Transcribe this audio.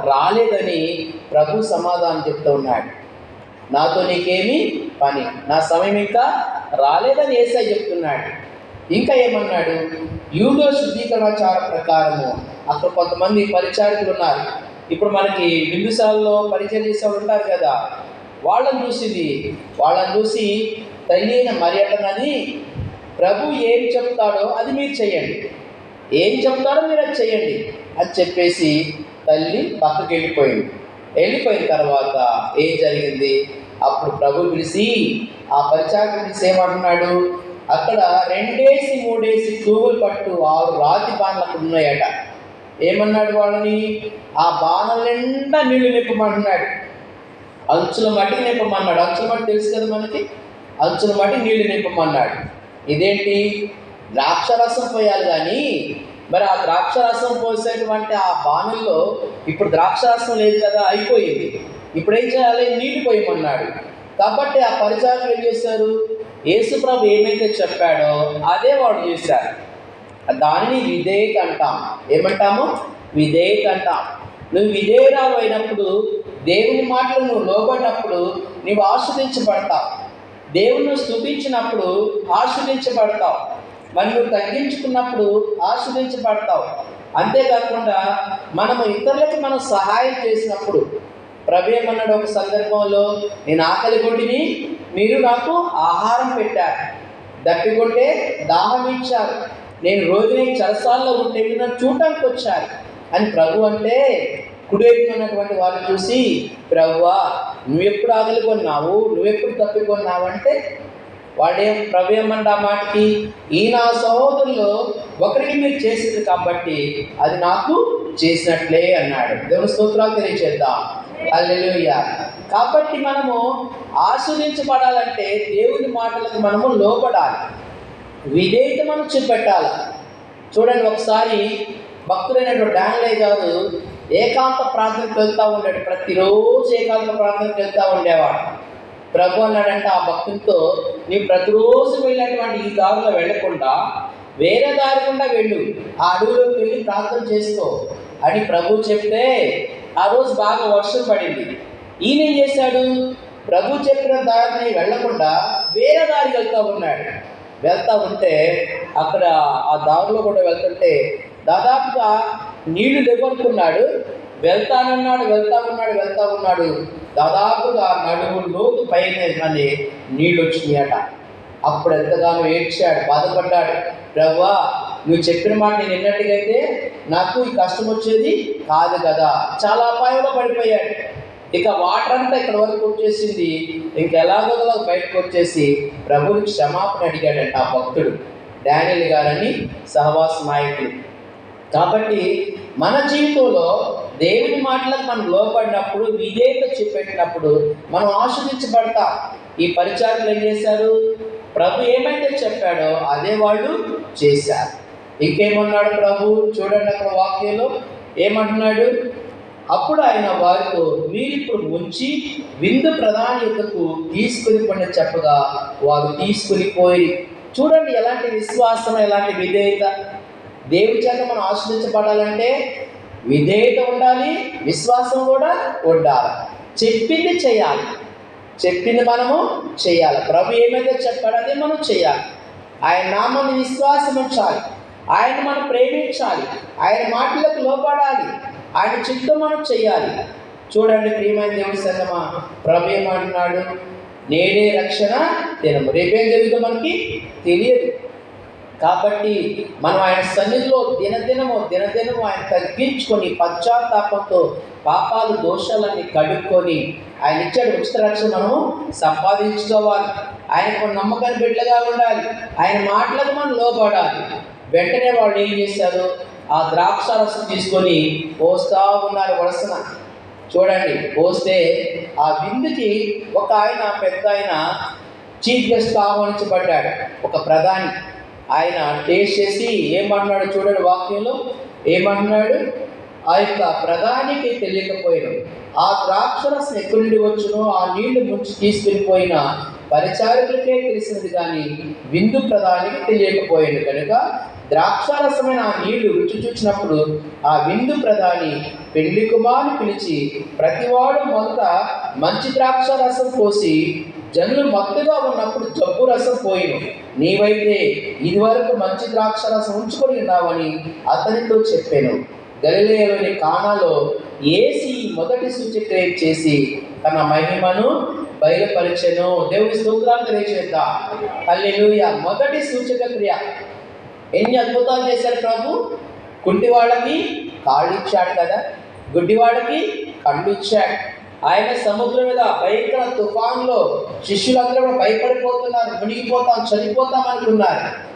రాలేదని ప్రభు సమాధానం చెప్తూ ఉన్నాడు. నాతో నీకేమి పని నా సమయం ఇంకా రాలేదని ఏసై చెప్తున్నాడు. ఇంకా ఏమన్నాడు? యూదో శుద్ధీకరణాచార ప్రకారము అక్కడ కొంతమంది పరిచారకులు ఉన్నారు. ఇప్పుడు మనకి బిందుసాలలో పరిచయం చేసే వాళ్ళు ఉంటారు కదా వాళ్ళని చూసింది. వాళ్ళని చూసి తల్లిన మర్యాదనని ప్రభు ఏం చెప్తాడో అది మీరు చేయండి. ఏం చెప్తాడో మీరు అది చేయండి అని చెప్పేసి తల్లి పక్కకి వెళ్ళిపోయింది. వెళ్ళిపోయిన తర్వాత ఏం జరిగింది? అప్పుడు ప్రభు పిలిచి ఆ పరిచారకుడు పిలిచి ఏమంటున్నాడు? అక్కడ రెండేసి మూడేసి తూగులు పట్టు ఆరు రాతి బాణలకు ఉన్నాయట. ఏమన్నాడు వాళ్ళని? ఆ బాణల నిండా నీళ్ళు నింపమంటున్నాడు. అంచుల మట్టి నింపమన్నాడు. అంచుల మట్టి తెలుసు కదా మనకి? అంచుల మట్టి నీళ్ళు నింపమన్నాడు. ఇదేంటి? ద్రాక్షరసం పోయాలి కానీ మరి ఆ ద్రాక్షరసం పోసేటువంటి ఆ బాణల్లో ఇప్పుడు ద్రాక్షరసం లేదు కదా అయిపోయింది. ఇప్పుడు ఏం చేయాలి? నీళ్ళు పోయమన్నాడు. కాబట్టి ఆ పరిచారులు ఏం చేశారు? యేసుప్రభు ఏమైతే చెప్పాడో అదే వాడు చేశారు. దానిని విధేయత అంటాం. ఏమంటాము? విధేయత అంటాం. నువ్వు విధేయరావు అయినప్పుడు దేవుని మాటలు నువ్వు లోబడినప్పుడు నువ్వు ఆస్వాదించబడతావు దేవుని స్థుతించినప్పుడు ఆస్వాదించబడతావు మరియు తగ్గించుకున్నప్పుడు ఆశ్రయించబడతావు అంతేకాకుండా మనము ఇతరులకి మనం సహాయం చేసినప్పుడు ప్రభేమన్నాడు ఒక సందర్భంలో నేను ఆకలి కొట్టిని మీరు నాకు ఆహారం పెట్టారు. దప్పికొంటే దాహం ఇచ్చారు. నేను రోజునే చరసాల్లో ఉంటే నన్ను చూడటానికి వచ్చారు. అని ప్రభు అంటే కుడివైపు ఉన్నటువంటి వారిని చూసి ప్రభువా నువ్వెప్పుడు ఆకలి కొన్నావు? నువ్వెప్పుడు తప్పికొన్నావు అంటే వాళ్ళేం ప్రవేమండి ఆ మాటకి? ఈ నా సహోదరుల్లో ఒకరికి మీరు చేసింది కాబట్టి అది నాకు చేసినట్లే అన్నాడు. దేవుని స్తోత్రాలు తెలియచేద్దాం. హల్లెలూయా. కాబట్టి మనము ఆస్వాదించబడాలంటే దేవుని మాటలకు మనము లోపడాలి విధేయత మనం చూపెట్టాలి. చూడండి ఒకసారి భక్తులైనటువంటి డాన్లే గారు ఏకాంత ప్రార్థనకు వెళ్తూ ఉండాడు ప్రతిరోజు ఏకాంత ప్రార్థనకు వెళ్తూ ఉండేవాడు ప్రభు అన్నాడంటే ఆ భక్తులతో నీవు ప్రతిరోజు వెళ్ళినటువంటి ఈ దారిలో వెళ్ళకుండా వేరే దారి గుండా వెళ్ళు. ఆ అడవిలోకి వెళ్ళి ప్రార్థన చేసుకో. అని ప్రభు చెప్తే ఆ రోజు బాగా వర్షం పడింది. ఈయన ఏం చేశాడు? ప్రభు చెప్పిన దారిని వెళ్ళకుండా వేరే దారికి వెళ్తూ ఉన్నాడు. వెళ్తా ఉంటే అక్కడ ఆ దారిలో కూడా వెళ్తుంటే దాదాపుగా నీళ్ళు లేవనుకున్నాడు. వెళ్తానన్నాడు వెళ్తా ఉన్నాడు వెళ్తా ఉన్నాడు. దాదాపుగా నడుము లోతు పైన మళ్ళీ నీళ్ళు వచ్చినాయట అప్పుడు ఎంతగానో ఏడ్చాడు బాధపడ్డాడు. ప్రవ్వా నువ్వు చెప్పిన మాట నేను విన్నట్టుగైతే నాకు ఈ కష్టం వచ్చేది కాదు కదా. చాలా అపాయంలో పడిపోయాడు. ఇక వాటర్ అంతా ఇక్కడ వరకు వచ్చేసింది. ఇంకెలాగో బయటకు వచ్చేసి ప్రభుని క్షమాపణ అడిగాడంట ఆ భక్తుడు. డానియల్ గారని సహవాస నాయకులు. కాబట్టి మన జీవితంలో దేవుని మాటలకు మనం లోపడినప్పుడు విధేయత చూపెట్టినప్పుడు మనం ఆస్వాదించబడతాం ఈ పరిచారులు ఏం చేశారు? ప్రభు ఏమైతే చెప్పాడో అదే వాళ్ళు చేశారు. ఇంకేమన్నాడు ప్రభు? చూడండి అక్కడ వాక్యంలో ఏమంటున్నాడు? అప్పుడు ఆయన వారితో మీరిప్పుడు ముంచి విందు ప్రధాని యుద్ధకు తీసుకుని పండి చెప్పగా వారు తీసుకుని పోయి చూడండి ఎలాంటి విశ్వాసం ఎలాంటి విధేయత. దేవుడి చేత మనం ఆస్వాదించబడాలంటే విధేయత ఉండాలి విశ్వాసం కూడా ఉండాలి. చెప్పింది చేయాలి. చెప్పింది మనము చేయాలి. ప్రభు ఏమైతే చెప్పాడో అదే మనం చేయాలి. ఆయన నామాన్ని విశ్వాసం ఉంచాలి. ఆయన మనం ప్రేమించాలి. ఆయన మాటలకు లోపడాలి ఆయన చిత్తం మనం చేయాలి. చూడండి ప్రియమైన దేవుడి సంగమా. ప్రభు ఏమంటున్నాడు? నేడే రక్షణ తినము రేపేం జరుగుతుందో మనకి తెలియదు. కాబట్టి మనం ఆయన సన్నిధిలో దినదినము దినదినము ఆయన తగ్గించుకొని పశ్చాత్తాపంతో పాపాలు దోషాలన్నీ కడుక్కొని ఆయన ఇచ్చాడు ఉచిత రక్షణ మనము సంపాదించుకోవాలి. ఆయనకు నమ్మకాన్ని బిడ్డగా ఉండాలి. ఆయన మాటలకు మనం లోపడాలి వెంటనే వాళ్ళు ఏం చేశారు ఆ ద్రాక్ష రసం తీసుకొని పోస్తా ఉన్నారు వలసన. చూడండి పోస్తే ఆ విందుకి ఒక ఆయన పెద్ద ఆయన చీఫ్ గెస్ట్ ఆహ్వానించబడ్డాడు. ఒక ప్రధాని. ఆయన టేస్ట్ చేసి ఏమంటున్నాడు చూడండి వాక్యంలో. ఏమంటున్నాడు ఆ యొక్క ప్రధానికి తెలియకపోయాడు ఆ ద్రాక్షరసం ఎక్కడి నుండి వచ్చునో ఆ నీళ్ళు ముంచి తీసుకుని పోయిన పరిచారకులకే తెలిసినది కానీ విందు ప్రధానికి తెలియకపోయాడు కనుక ద్రాక్షారసమైన ఆ నీళ్ళు రుచి చూచినప్పుడు ఆ విందు ప్రధాని పెళ్ళి కుమారుని పిలిచి ప్రతివాడు మొదట మంచి ద్రాక్ష రసం పోసి జనులు మత్తుగా ఉన్నప్పుడు జబ్బు రసం పోయిను. నీవైతే ఇదివరకు మంచి ద్రాక్ష రసం ఉంచుకొని ఉన్నావని అతనితో చెప్పాను. గలిలేలోని కానాలో ఏసి మొదటి సూచక్రియ చేసి తన మహిమను బయలుపరిచెను. దేవుడి స్తోత్రాలు తెలియచేద్దాం. హల్లెలూయా. మొదటి సూచక క్రియ. ఎన్ని అద్భుతాలు చేశారు ప్రభు? కుంటివాళ్ళకి కాళ్ళు ఇచ్చాడు కదా. గుడ్డివాళ్ళకి కళ్ళు ఇచ్చాడు ఆయన సముద్రం మీద భయంకర తుఫాన్లో శిష్యులందరూ కూడా భయపడిపోతున్నారు మునిగిపోతాం చనిపోతాం అనుకున్నారు.